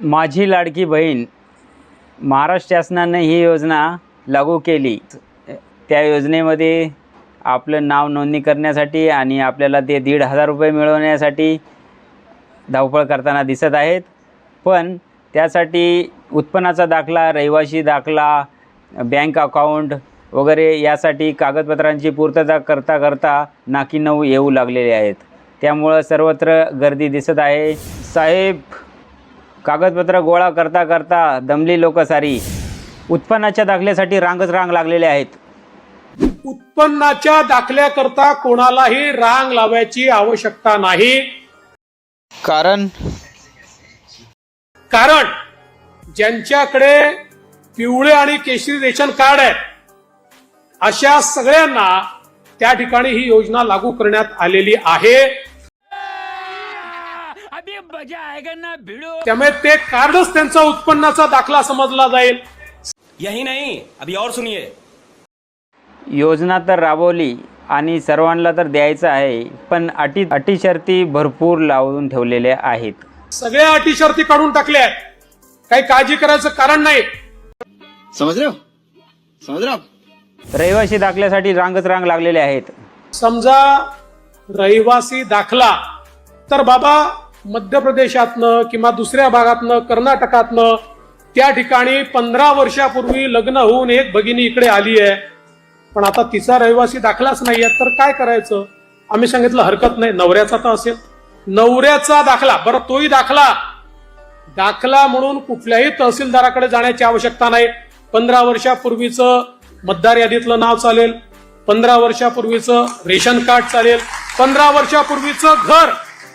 माझी लाडकी बहीण महाराष्ट्र शासनानं ही योजना लागू केली. त्या योजनेमध्ये आपलं नाव नोंदणी करण्यासाठी आणि आपल्याला ते दीड हजार रुपये मिळवण्यासाठी धावपळ करताना दिसत आहेत. पण त्यासाठी उत्पन्नाचा दाखला रहिवासी दाखला बँक अकाउंट वगैरे यासाठी कागदपत्रांची पूर्तता करता करता नाकी नऊ येऊ लागलेले आहेत. त्यामुळं सर्वत्र गर्दी दिसत आहे. साहेब कागदपत्र गोळा करता करता दमली लोक सारी. उत्पन्नाच्या दाखल्यासाठी रांगच रांग लागलेले आहेत. उत्पन्नाच्या दाखल्याकरता कोणालाही रांग लावायची आवश्यकता नाही. कारण? कारण ज्यांच्याकडे पिवळे आणि केशरी रेशन कार्ड आहे अशा सगळ्यांना त्या ठिकाणी ही योजना लागू करण्यात आलेली आहे. त्यामुळे ते कार्डच त्यांचा उत्पन्नाचा दाखला समजला जाईल. यही नहीं अभी और सुनिए। योजना तर राबवली आणि सर्वांना तर द्यायचं आहे पण अटी अटी शर्ती भरपूर लावून ठेवलेल्या आहेत. सगळ्या अटी शर्ती काढून टाकल्या आहेत. काही काळजी करायचं कारण नाही. समझ रहे हो समझ रहे हो आप रहिवासी दाखल्यासाठी रांगच रांग लागलेले आहेत. समजा रहिवासी दाखला तर बाबा मध्य प्रदेशातनं किंवा दुसऱ्या भागातनं कर्नाटकातनं त्या ठिकाणी पंधरा वर्षापूर्वी लग्न होऊन एक भगिनी इकडे आली आहे. पण आता तिचा रहिवासी दाखलाच नाही आहे तर काय करायचं? आम्ही सांगितलं हरकत नाही. नवऱ्याचा तर असेल. नवऱ्याचा दाखला बरं तोही दाखला. दाखला म्हणून कुठल्याही तहसीलदाराकडे जाण्याची आवश्यकता नाही. पंधरा वर्षापूर्वीचं मतदार यादीतलं नाव चालेल. पंधरा वर्षापूर्वीचं रेशन कार्ड चालेल. पंधरा वर्षापूर्वीचं घर.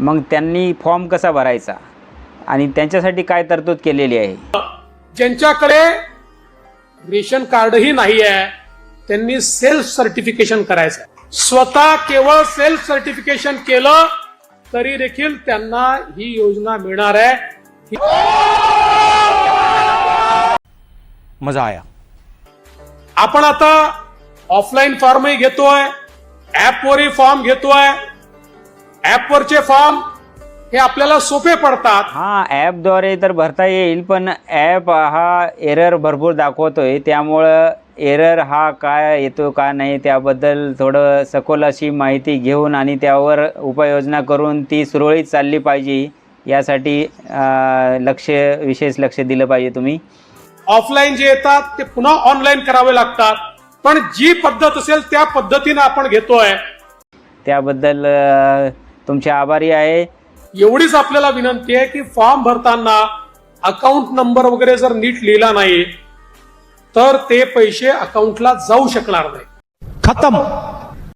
मग त्यांनी फॉर्म कसा भरायचा? आणि त्यांच्यासाठी काय तरतूद केलेली आहे? ज्यांच्याकडे रेशन कार्डही नाही आहे त्यांनी सेल्फ सर्टिफिकेशन करायचं. स्वतः केवळ सेल्फ सर्टिफिकेशन केलं तरी देखील त्यांना ही योजना मिळणार आहे. मजा आया. आपण आता ऑफलाईन फॉर्मही घेतोय ऍपवरही फॉर्म घेतोय. ऍपवरचे फॉर्म हे आपल्याला सोपे पडतात. हां ॲपद्वारे तर भरता येईल पण ॲप हा एरर भरपूर दाखवतोय. त्यामुळं एरर हा काय येतो का नाही त्याबद्दल थोडं सखोल अशी माहिती घेऊन आणि त्यावर उपाययोजना करून ती सुरळीत चालली पाहिजे यासाठी अं, लक्ष विशेष लक्ष दिलं पाहिजे तुम्ही. ऑफलाईन जे येतात ते पुन्हा ऑनलाईन करावे लागतात. पण जी पद्धत असेल त्या पद्धतीने आपण घेतोय. त्याबद्दल अं, तुमचे आभारी आहे. एवढीच आपल्याला विनंती आहे की फॉर्म भरताना अकाउंट नंबर वगैरे जर नीट लिहिला नाही तर ते पैसे अकाउंटला जाऊ शकणार नाही. खत्म.